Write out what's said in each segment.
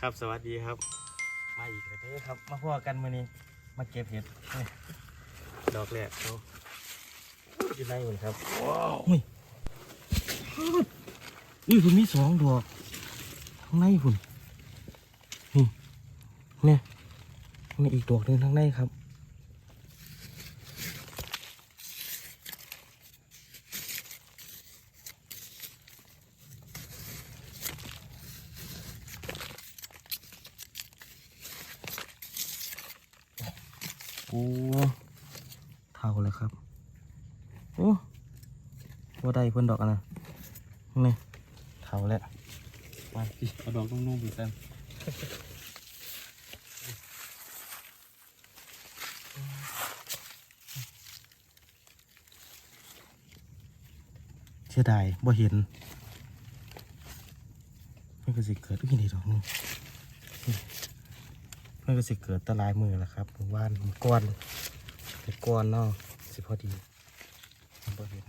ครับสวัสดีครับ มาอีกแล้วเด้อครับ มาพ่อกันมื้อนี้ มาเก็บเห็ดนี่ดอกแรกเขาอยู่ในหุ่นครับว้าวอุ้ยอุ้ยคุณมีสองดอกข้างในคุณนี่เนี่ยมีอีกดอกหนึ่งข้างในครับ โอ้เท่าเลยครับ โอ้ว่าได้เพิ่นดอกอะนะนี่เท่าแล้วมาพี่เอาดอกนุ่มๆอีกแล้วเสียดายบ่เห็นมันก็สิเกิดอุ้ยนี่ดอกนึงนี่ มันก็สิเกิดแตลายมือแล้วครับผมว่านผมก้อนไปก้อนเนาะสิพอดีมันบ่เห็น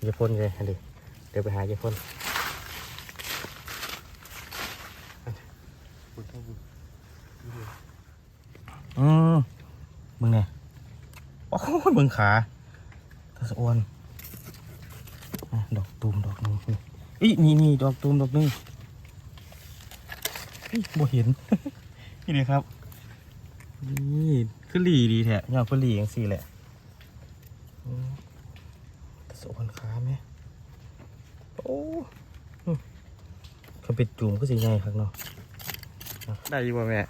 เยพ่นเลยอันนี้เดี๋ยวไปหาเยพ่นอืมมึงไงโอ้โหมึงขาตะสะอวนดอกตูมดอก อีนี่นี่ดอกตูมดอกหนึงอีบ่เห็น นี่เลยครับนี่คือหลีดีแท้ยอดคือหลีอย่างสี่แหละอืมตะโสพันค้าไหมโอ้อืมเขาเป็นจุ่มก็สิไงครับเนาะอะได้อยี่บ่แม่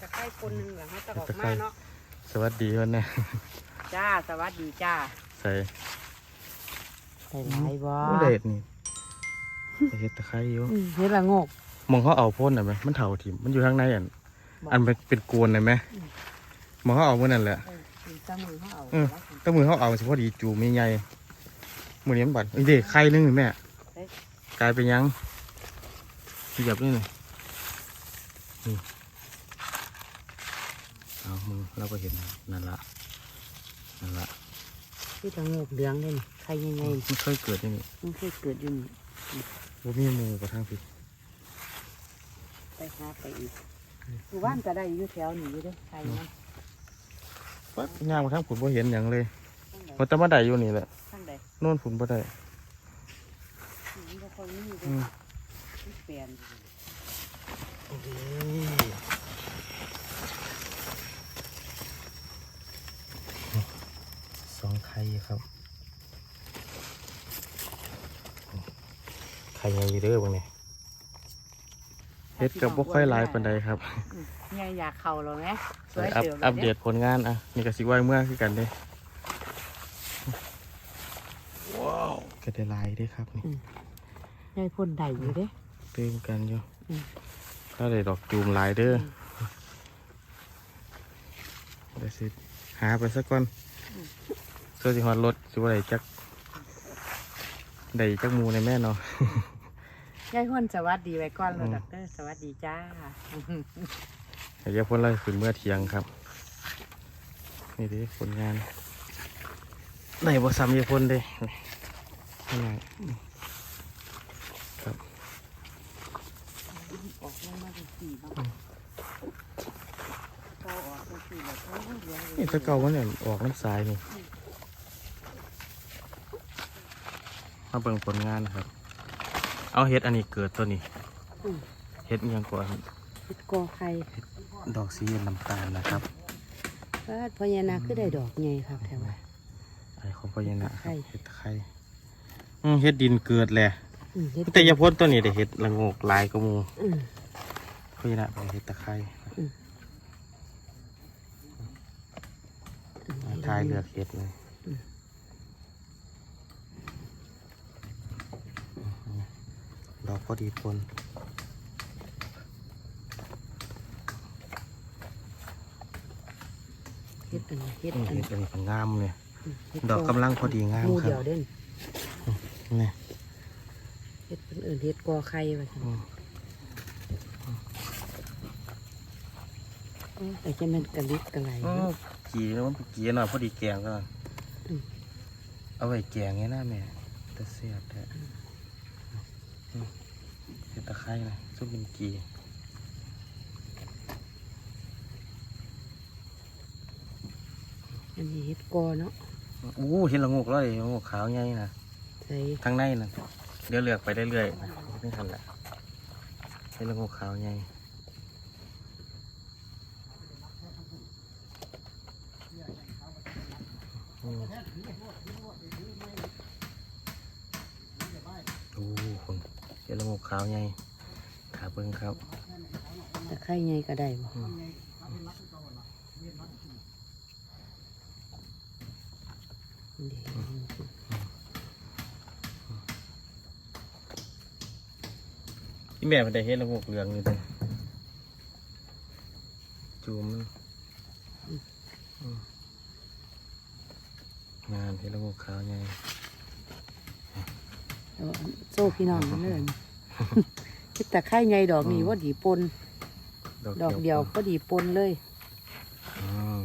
ตะไคร้คนหนึ่งเหรอฮะจะออกมาเนาะสวัสดีวันนี้จ้า สวัสดีจ้าใส่ใส่หลายบ่โอ้เด็ดนี่เห็ดตะไคร้อยู่อืมเฮ็ดละโงก มองเขาเอาพ่นหน่อยไหมมันเถาถิ่มมันอยู่ข้างในอันบ่ อันเป็นเป็นกวนหน่อยไหมมองเขาเอาเมื่อนั่นแหละเออมีตั้งมือเขาเอาอืมแตั้มือเขาเอาสิพอดีจูไม่ใหญ่มือนี้มันบัดเอ้ยเด็กไข่นึงนี่แม่กลายเป็นหยังเหยียบนี่หน่อยนี่เอามือเราก็เห็นนั่นละนั่นละ ที่ละโงกเหลืองเลยนี่ใครยังไงมันเคยเกิดที่นี่มันเคยเกิดอยู่นี่ว่ามีหมูกระทั่งพี่ไปหาไปอีกหมู่บ้านจะได้อยู่แถวนี้อยู่เด้อใครมันปั๊บย่างมาทั้งผุนบ่เห็นอย่างเลยทั้งใดมันจะมาได้อยู่นี่แหละทั้งใดโน่นผุนบ่ได้มันบ่ค่อยมีเด้อือมมันเปลี่ยนสองไข่ครับไข่ใหญ่อยู่เด้อบางเนี่ยเฮ็ดกับบ่ค่อยหลายปานใดครับอืมยายอยากเข้าแล้วไหมสวยอัปเติบอัปเดตผลงานอะนี่ก็สิไว้เมื่อคือกันเด้ว้าวก็ได้หลายเด้ครับนี่ยายพ่นได้อยู่เด้เติมกันอยู่อืมก็ได้ดอกจูมหลายเด้อเดี๋ยวสิหาไปสักก่อน เสื้อสิฮอดรถสิว่าได้จักได้จักหมูในแม่เนาะ ยายพ่นสวัสดีไว้ก่อนแล้วดอกเตอร์สวัสดีจ้า เดี๋ยวพ้นเลยขึ้นเมื่อเที่ยงครับ นี่ดิผลงานได้บ่ซ้ำเยาพ้นเด้นี่ไงครับออกลงมาเป็นสี่บ้างเก้าออกเป็นสี่แล้วเขาเลี้ยงเลนี่ยถ้าเก่ามันเนี่ยออกน้ำสายนี่ มาเบิ่งผลงานนะครับ เอาเฮ็ดอันนี้เกิดตัวนี้อืมเฮ็ดอิหยังก่อนเฮ็ดกอไข่ดอกสีน้ำตาลนะครับพระพญานาคคือได้ดอกใหญ่ครับแถวว่า ไอ้ของพญานาคครับไข่เฮ็ดตะไคร้อืมเฮ็ดดินเกิดแหละอืมเฮ็ดแต่อยาพ้นตัวนี้ได้เฮ็ดละโงกหลายกว่าหมูอืม พญานาคไปเฮ็ดตะไคร้อืม ทายเลือกเฮ็ดเลยด อกพอดีพนเฮ็ดอันนี้เฮ็ดนี่อันเฮ็นี้ดอันนี้ก็งามเลยเฮ็ดอกกำลังพอดีงามหมู่ครัเดียวบเด่นนี่เฮ็ดเป็นอื่นเฮ็ดกอไข่ว่าซั่นอืมโอ้แต่จะมันกระลิกกระไหลอืมกี่แล้วมันกี่หน่อยพอดีแกงก็อืมเอาไว้แกงไงนะแม่แต่เสียบแท้อืม เห็ดตะไคร้นะซุปเป็นกีอันนี้เฮ็ดกอเนาะอู้เห็นละงกแล้วเลยละงกขาวใหญ่นะใส่ทางในนะเดี๋ยวเลือกไปเรื่อยๆนะไม่ทันละเห็นละงกขาวใหญ่อืมโอ้คน เห็นละงกขาวใหญ่ขาเบิ้งครับตะไคร้ไงก็ได้บ่อืมเดี๋ยวที่แม่เพิ่นได้เห็นละงกเหลืองอยู่เลยจูมมันอืมงานเห็นละงกขาวใหญ่เอาโซ่พี่น้องมันเลย เฮ็ดตะไคร้ไงดอกนี้ว่าดีปนดอกเดียวก็ดีปนเลยอืม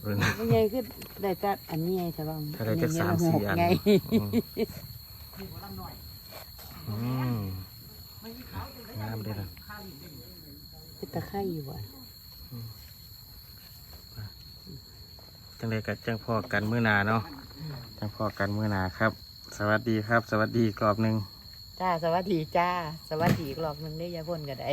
เบิ่งไม่ไงคือได้จัดอันนี้ไงแต่ว่าถ้าได้จักสามสี่อันไงอืมงามเลยนะเฮ็ดตะไคร้อยู่บ่จังเลยกับจังพอกันมื้อหนาเนาะจังพอกันมื้อหนาครับ สวัสดีครับ สวัสดีอีกรอบหนึ่ง จ้าสวัสดีจ้า สวัสดีอีกรอบหนึงได้อยาพ่นก็ได้